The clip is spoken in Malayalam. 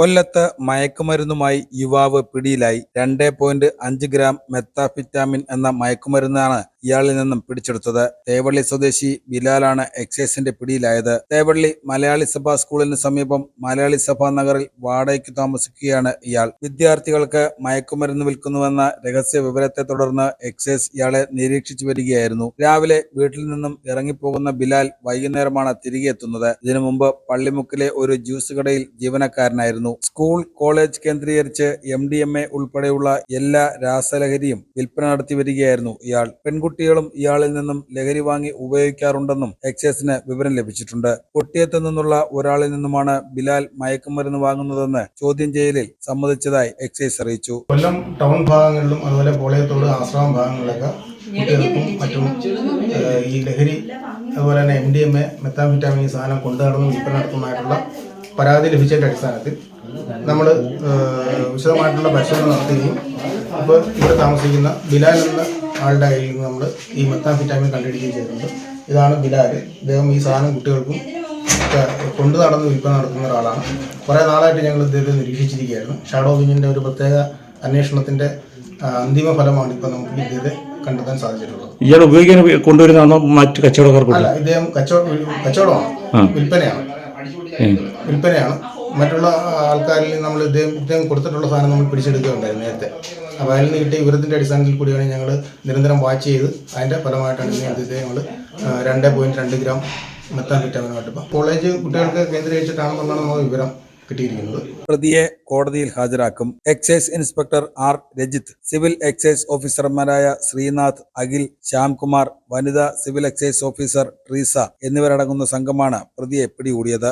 കൊല്ലത്ത് മയക്കുമരുന്നുമായി യുവാവ് പിടിയിലായി. രണ്ട് പോയിന്റ് അഞ്ച് ഗ്രാം മെത്താഫിറ്റാമിൻ എന്ന മയക്കുമരുന്നാണ് ഇയാളിൽ നിന്നും പിടിച്ചെടുത്തത്. തേവള്ളി സ്വദേശി ബിലാലാണ് എക്സൈസിന്റെ പിടിയിലായത്. തേവള്ളി മലയാളി സഭാ സ്കൂളിന് സമീപം മലയാളി സഭാ നഗറിൽ വാടകയ്ക്ക് താമസിക്കുകയാണ് ഇയാൾ. വിദ്യാർത്ഥികൾക്ക് മയക്കുമരുന്ന് വിൽക്കുന്നുവെന്ന രഹസ്യ വിവരത്തെ തുടർന്ന് എക്സൈസ് ഇയാളെ നിരീക്ഷിച്ചു വരികയായിരുന്നു. രാവിലെ വീട്ടിൽ നിന്നും ഇറങ്ങിപ്പോകുന്ന ബിലാൽ വൈകുന്നേരമാണ് തിരികെ എത്തുന്നത് ഇതിനു മുമ്പ് പള്ളിമുക്കിലെ ഒരു ജ്യൂസ് കടയിൽ ജീവനക്കാരനായിരുന്നു. സ്കൂൾ കോളേജ് കേന്ദ്രീകരിച്ച് എം ഡി എം എ ഉൾപ്പെടെയുള്ള എല്ലാ രാസലഹരിയും വിൽപ്പന നടത്തി വരികയായിരുന്നു ഇയാൾ. പെൺകുട്ടികളും ഇയാളിൽ നിന്നും ലഹരി വാങ്ങി ഉപയോഗിക്കാറുണ്ടെന്നും എക്സൈസിന് വിവരം ലഭിച്ചിട്ടുണ്ട്. കൊട്ടിയത്ത് നിന്നുള്ള ഒരാളിൽ നിന്നുമാണ് ബിലാൽ മയക്കുമരുന്ന് വാങ്ങുന്നതെന്ന് ചോദ്യം ചെയ്യലിൽ സമ്മതിച്ചതായി എക്സൈസ് അറിയിച്ചു. കൊല്ലം ടൗൺ ഭാഗങ്ങളിലും അതുപോലെ കോളേജത്തോട് ആശ്രമം ഭാഗങ്ങളിലൊക്കെ കുട്ടികൾക്കും മറ്റും ഈ ലഹരി അതുപോലെ തന്നെ M D M A methamphetamine സാധനം കൊണ്ടു നടന്ന് വിൽപ്പന നടത്തുന്നതായിട്ടുള്ള പരാതി ലഭിച്ചതിന്റെ അടിസ്ഥാനത്തിൽ നമ്മൾ വിശദമായിട്ടുള്ള പരിശോധന നടത്തുകയും ഇപ്പോൾ ഇവിടെ താമസിക്കുന്ന ബിലാൽ എന്ന ആളുടെ കയ്യിൽ നിന്ന് നമ്മൾ ഈ മെത്താഫിറ്റാമിൻ കണ്ടുപിടിക്കുകയും ചെയ്തിട്ടുണ്ട്. ഇതാണ് ബിലാൽ ഇദ്ദേഹം ഈ സാധനം കുട്ടികൾക്കും കൊണ്ടു നടന്ന് വിൽപ്പന നടത്തുന്ന ഒരാളാണ്. കുറേ നാളായിട്ട് ഞങ്ങൾ ഇദ്ദേഹത്തെ നിരീക്ഷിച്ചിരിക്കുകയായിരുന്നു. ഷാഡോ വിങ്ങിന്റെ ഒരു പ്രത്യേക അന്വേഷണത്തിന്റെ അന്തിമ ഫലമാണ് ഇപ്പോൾ നമുക്ക് ഇദ്ദേഹത്തെ കണ്ടെത്താൻ സാധിച്ചിട്ടുള്ളത്. ഇയാൾ ഉപയോഗിക്കാൻ കൊണ്ടുവരുന്നതാണോ മറ്റ് കച്ചവടക്കാർക്ക് അല്ല ഇദ്ദേഹം കച്ചവടം കച്ചവടമാണ്. വിൽപ്പനയാണ്. വിൽപ്പനയാണ്. മറ്റുള്ള ആൾക്കാരിൽ നമ്മൾ ഇദ്ദേഹം ഇദ്ദേഹം കൊടുത്തിട്ടുള്ള സാധനം നമ്മൾ പിടിച്ചെടുക്കുകയുണ്ടായിരുന്നു നേരത്തെ. അപ്പോൾ അതിൽ നിന്ന് കിട്ടിയ വിവരത്തിന്റെ അടിസ്ഥാനത്തിൽ കൂടിയാണ് ഞങ്ങൾ നിരന്തരം വാച്ച് ചെയ്ത് അതിന്റെ ഫലമായിട്ടാണ് ഇന്ന് ഇദ്ദേഹത്തെ ഞങ്ങൾ രണ്ട് പോയിന്റ് രണ്ട് ഗ്രാം മെത്താൻ വിറ്റാമിനുമായിട്ട് ഇപ്പം. കോളേജ് കുട്ടികൾക്ക് കേന്ദ്രീകരിച്ചിട്ടാണെന്നാണ് നമ്മൾ വിവരം പ്രതിയെ കോടതിയിൽ ഹാജരാക്കും. Excise inspector R. Rajith. Civil excise ഓഫീസർമാരായ ശ്രീനാഥ് അഖിൽ ശ്യാംകുമാർ വനിതാ സിവിൽ എക്സൈസ് ഓഫീസർ ട്രീസ എന്നിവരടങ്ങുന്ന സംഘമാണ് പ്രതിയെ പിടികൂടിയത്.